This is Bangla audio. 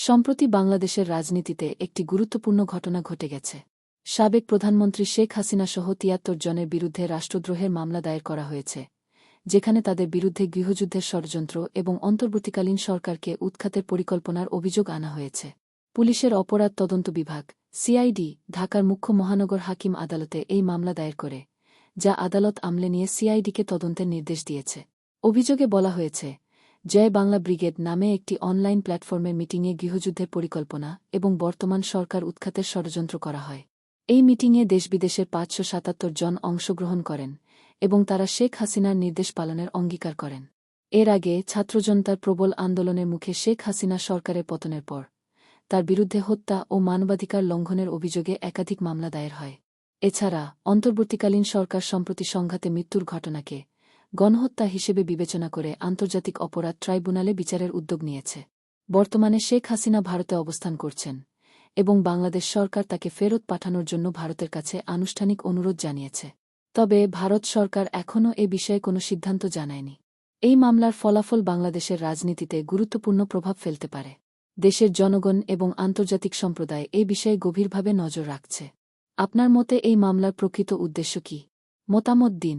সম্প্রতি বাংলাদেশের রাজনীতিতে একটি গুরুত্বপূর্ণ ঘটনা ঘটে গেছে। সাবেক প্রধানমন্ত্রী শেখ হাসিনা সহ তিয়াত্তর জনের বিরুদ্ধে রাষ্ট্রদ্রোহের মামলা দায়ের করা হয়েছে, যেখানে তাদের বিরুদ্ধে গৃহযুদ্ধের ষড়যন্ত্র এবং অন্তর্বর্তীকালীন সরকারকে উৎখাতের পরিকল্পনার অভিযোগ আনা হয়েছে। পুলিশের অপরাধ তদন্ত বিভাগ, সিআইডি, ঢাকার মুখ্য মহানগর হাকিম আদালতে এই মামলা দায়ের করে, যা আদালত আমলে নিয়ে সিআইডিকে তদন্তের নির্দেশ দিয়েছে। অভিযোগে বলা হয়েছে জয় বাংলা ব্রিগেড নামে একটি অনলাইন প্ল্যাটফর্মে মিটিংয়ে গৃহযুদ্ধের পরিকল্পনা এবং বর্তমান সরকার উৎখাতের ষড়যন্ত্র করা হয়। এই মিটিংয়ে দেশবিদেশের পাঁচশো সাতাত্তর জন অংশগ্রহণ করেন এবং তারা শেখ হাসিনার নির্দেশ পালনের অঙ্গীকার করেন। এর আগে ছাত্রজনতার প্রবল আন্দোলনের মুখে শেখ হাসিনা সরকারের পতনের পর তার বিরুদ্ধে হত্যা ও মানবাধিকার লঙ্ঘনের অভিযোগে একাধিক মামলা দায়ের হয়। এছাড়া অন্তর্বর্তীকালীন সরকার সম্প্রতি সংঘাতে মৃত্যুর ঘটনাকে গণহত্যা হিসেবে বিবেচনা করে আন্তর্জাতিক অপরাধ ট্রাইব্যুনালে বিচারের উদ্যোগ নিয়েছে। বর্তমানে শেখ হাসিনা ভারতে অবস্থান করছেন এবং বাংলাদেশ সরকার তাকে ফেরত পাঠানোর জন্য ভারতের কাছে আনুষ্ঠানিক অনুরোধ জানিয়েছে। তবে ভারত সরকার এখনও এ বিষয়ে কোনো সিদ্ধান্ত জানায়নি। এই মামলার ফলাফল বাংলাদেশের রাজনীতিতে গুরুত্বপূর্ণ প্রভাব ফেলতে পারে। দেশের জনগণ এবং আন্তর্জাতিক সম্প্রদায় এই বিষয়ে গভীরভাবে নজর রাখছে। আপনার মতে এই মামলার প্রকৃত উদ্দেশ্য কি? মতামত দিন।